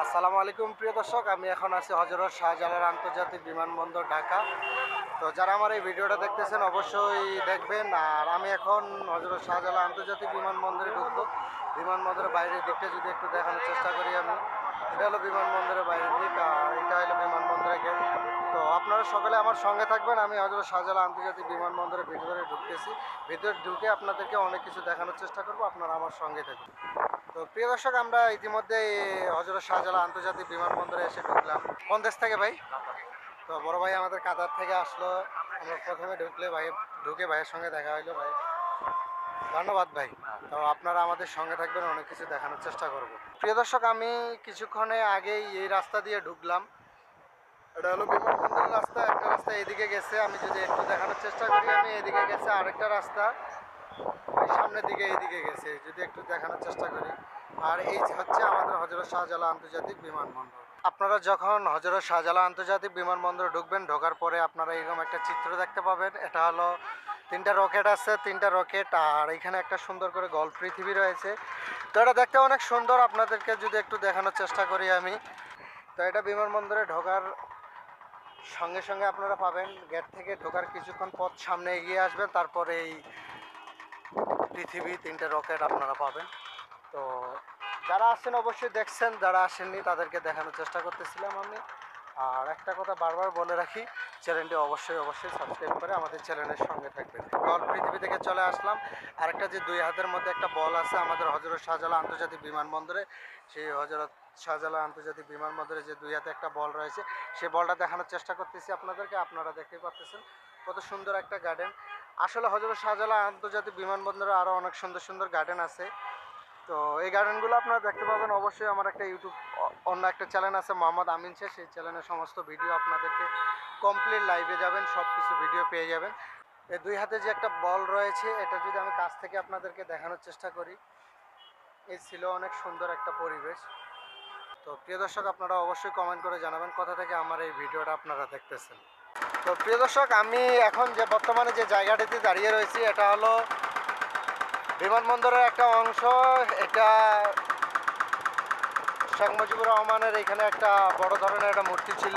আসসালামু আলাইকুম, প্রিয় দর্শক। আমি এখন আছি হজরত শাহজালাল আন্তর্জাতিক বিমানবন্দর ঢাকা। তো যারা আমার এই ভিডিওটা দেখতেছেন, অবশ্যই দেখবেন। আর আমি এখন হজরত শাহজালাল আন্তর্জাতিক বিমানবন্দরে ঢুকবো। বিমানবন্দরের বাইরের দিকটা যদি একটু দেখানোর চেষ্টা করি আমি। এটা হলো বিমানবন্দরের বাইরের দিক, আর এটা হলো বিমানবন্দরের গেট। তো আপনারা সকালে আমার সঙ্গে থাকবেন। আমি হজরত শাহজালাল আন্তর্জাতিক বিমানবন্দরের ভিতরে ঢুকতেছি। ভিতরে ঢুকে আপনাদেরকে অনেক কিছু দেখানোর চেষ্টা করব। আপনারা আমার সঙ্গে থাকুন তো প্রিয় দর্শক, আমরা ইতিমধ্যে হজরত শাহজালাল আন্তর্জাতিক বিমানবন্দরে এসে ঢুকলাম। কোন দেশ থেকে ভাই? তো বড় ভাই আমাদের কাতার থেকে আসলো। আমরা প্রথমে ঢুকলে ভাই, ঢুকে ভাইয়ের সঙ্গে দেখা হইল ভাই। ধন্যবাদ ভাই। তো আপনারা আমাদের সঙ্গে থাকবেন, অনেক কিছু দেখানোর চেষ্টা করব। প্রিয় দর্শক, আমি কিছুক্ষণে আগেই এই রাস্তা দিয়ে ঢুকলাম। এটা হলো বিমানবন্দরের রাস্তা, একটা রাস্তা এদিকে গেছে। আমি যদি একটু দেখানোর চেষ্টা করি, আমি এদিকে গেছে আরেকটা রাস্তা। সামনের দিকে, এইদিকে গেছে, যদি একটু দেখানোর চেষ্টা করি। আর এই হচ্ছে আমাদের হজরত শাহজালা আন্তর্জাতিক বিমানবন্দর। আপনারা যখন হজরত শাহজালা আন্তর্জাতিক বিমানবন্দরে ঢুকবেন, ঢোকার পরে আপনারা এরকম একটা চিত্র দেখতে পাবেন। এটা হলো তিনটা রকেট আছে, তিনটা রকেট, আর এখানে একটা সুন্দর করে গল পৃথিবী রয়েছে। তো এটা দেখতে অনেক সুন্দর, আপনাদেরকে যদি একটু দেখানোর চেষ্টা করি আমি। তো এটা বিমানবন্দরে ঢোকার সঙ্গে সঙ্গে আপনারা পাবেন, গেট থেকে ঢোকার কিছুক্ষণ পথ সামনে এগিয়ে আসবেন, তারপরে এই পৃথিবী, তিনটে রকেট আপনারা পাবেন। তো যারা আসছেন অবশ্যই দেখছেন, যারা আসেননি তাদেরকে দেখানোর চেষ্টা করতেছিলাম আমি। আর একটা কথা বারবার বলে রাখি, চ্যানেলটি অবশ্যই অবশ্যই সাবস্ক্রাইব করে আমাদের চ্যানেলের সঙ্গে থাকবেন। বল পৃথিবী থেকে চলে আসলাম। আরেকটা যে দুই হাতের মধ্যে একটা বল আছে আমাদের হজরত শাহজালা আন্তর্জাতিক বিমানবন্দরে, সেই হজরত শাহজালাল আন্তর্জাতিক বিমানবন্দরে যে দুই হাতে একটা বল রয়েছে সেই বলটা দেখানোর চেষ্টা করতেছি আপনাদেরকে, আপনারা দেখতে পাচ্ছেন কত সুন্দর একটা গার্ডেন। আসলে হজরত শাহজালা আন্তর্জাতিক বিমানবন্দরে আরও অনেক সুন্দর সুন্দর গার্ডেন আছে। তো এই গার্ডেনগুলো আপনারা দেখতে পাবেন। অবশ্যই আমার একটা ইউটিউব অন্য একটা চ্যানেল আছে মোহাম্মদ আমিন শেখ। সেই চ্যানেলের সমস্ত ভিডিও আপনাদেরকে কমপ্লিট লাইভে যাবেন সব কিছু ভিডিও পেয়ে যাবেন। এই দুই হাতে যে একটা বল রয়েছে, এটা যদি আমি কাছ থেকে আপনাদেরকে দেখানোর চেষ্টা করি, এই ছিল অনেক সুন্দর একটা পরিবেশ। তো প্রিয় দর্শক, আপনারা অবশ্যই কমেন্ট করে জানাবেন, কোথা থেকে আমার এই ভিডিওটা আপনারা দেখতেছেন। তো প্রিয় দর্শক, আমি এখন যে বর্তমানে যে জায়গাটিতে দাঁড়িয়ে রয়েছি, এটা হলো বিমানবন্দরের একটা অংশ। এটা শেখ মুজিবুর রহমানের এখানে একটা বড় ধরনের একটা মূর্তি ছিল।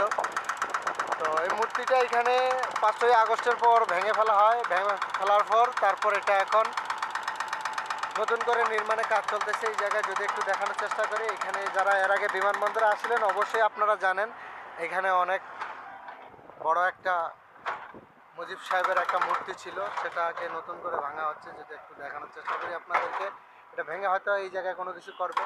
তো এই মূর্তিটা এখানে পাঁচই আগস্টের পর ভেঙে ফেলা হয়। ভেঙে ফেলার পর তারপর এটা এখন নতুন করে নির্মাণের কাজ চলতেছে এই জায়গায়। যদি একটু দেখানোর চেষ্টা করি, এখানে যারা এর আগে বিমানবন্দরে আসলেন, অবশ্যই আপনারা জানেন, এখানে অনেক বড় একটা মুজিব সাহেবের একটা মূর্তি ছিল, সেটাকে নতুন করে ভাঙা হচ্ছে, যদি একটু দেখানোর চেষ্টা করি আপনাদেরকে। এটা ভেঙে হয়তো এই জায়গায় কোনো কিছু করবে।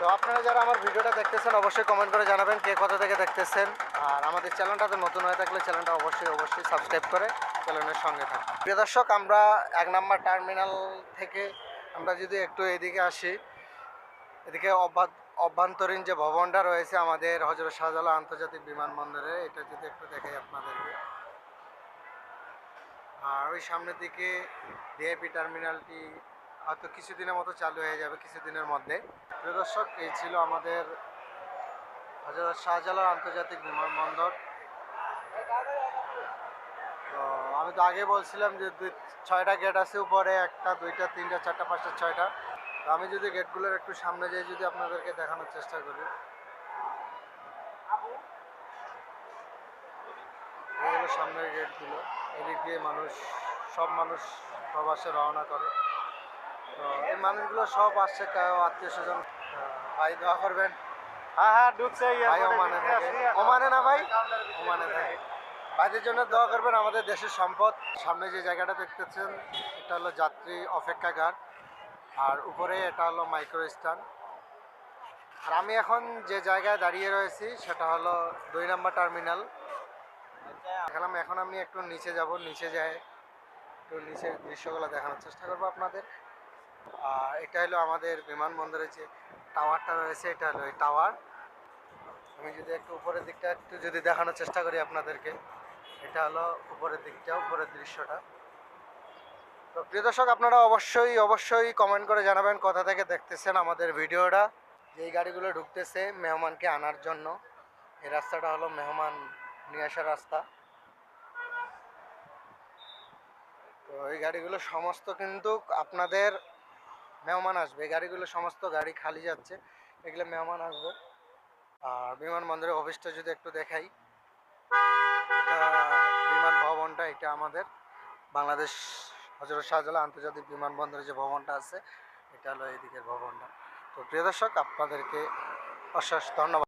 তো আপনারা যারা আমার ভিডিওটা দেখতেছেন, অবশ্যই কমেন্ট করে জানাবেন কে কোথা থেকে দেখতেছেন। আর আমাদের চ্যানেলটাতে নতুন হয়ে থাকলে চ্যানেলটা অবশ্যই অবশ্যই সাবস্ক্রাইব করে চ্যানেলের সঙ্গে থাকুন। প্রিয় দর্শক, আমরা এক নম্বর টার্মিনাল থেকে আমরা যদি একটু এদিকে আসি, এদিকে অভ্যা- অভ্যন্তরীণ যে ভবনটা রয়েছে আমাদের হজরত শাহজালাল আন্তর্জাতিক বিমানবন্দরে, এটা যদি একটু দেখাই আপনাদেরকে। আর ওই সামনের দিকে ভিআইপি টার্মিনালটি হয়তো কিছুদিনের মতো চালু হয়ে যাবে, কিছুদিনের মধ্যে। প্রিয় দর্শক, এই ছিল আমাদের হজরত শাহজালাল আন্তর্জাতিক বিমানবন্দর। তো আমি তো আগে বলছিলাম যে ছয়টা গেট আছে উপরে, একটা, দুইটা, তিনটা, চারটা, পাঁচটা, ছয়টা। তো আমি যদি গেটগুলোর একটু সামনে যাই যদি আপনাদেরকে দেখানোর চেষ্টা করি। সামনের গেটগুলো। এদিক দিয়ে মানুষ সব মানুষ প্রবাসে রওনা করে। তো এই মানুষগুলো সব আসছে আত্মীয় স্বজন। ভাই দোয়া করবেন। হ্যাঁ হ্যাঁ ঢুকছে ভাই ওমানে থাকে। ওমানে না ভাই? ওমানে থাকে। ভাইদের জন্য দোয়া করবেন আমাদের দেশের সম্পদ। সামনে যে জায়গাটা দেখতেছেন এটা হলো যাত্রী অপেক্ষাগার আর উপরে এটা হলো মাইক্রো স্ট্যান্ড আর আমি এখন যে জায়গায় দাঁড়িয়ে রয়েছি, সেটা হলো দুই নম্বর টার্মিনাল দেখালাম, এখন আমি একটু নিচে যাব, নিচে যাই, একটু নিচের দৃশ্যগুলো দেখানোর চেষ্টা করব আপনাদের। আর এটা হলো আমাদের বিমানবন্দরের যে টাওয়ারটা রয়েছে, এটা হলো এই টাওয়ার আমি যদি একটু উপরের দিকটা একটু যদি দেখানোর চেষ্টা করি আপনাদেরকে, এটা হলো উপরের দিকটা, উপরের দৃশ্যটা। তো প্রিয় দর্শক, আপনারা অবশ্যই অবশ্যই কমেন্ট করে জানাবেন কোথা থেকে দেখতেছেন আমাদের ভিডিওটা। যেই গাড়িগুলো ঢুকতেছে মেহমানকে আনার জন্য, এই রাস্তাটা হলো মেহমান নিয়ে আসার রাস্তা। তো এই গাড়িগুলো সমস্ত কিন্তু আপনাদের মেহমান আসবে। এই গাড়িগুলো সমস্ত গাড়ি খালি যাচ্ছে, এগুলো মেহমান আসবে। আর বিমানবন্দরের অফিসটা যদি একটু দেখাই, এটা বিমান ভবনটা, এটা আমাদের বাংলাদেশ হজরত শাহজালাল আন্তর্জাতিক বিমানবন্দরের যে ভবনটা আছে, এটা হলো এদিকের ভবনটা। তো প্রিয় দর্শক, আপনাদেরকে অশেষ ধন্যবাদ।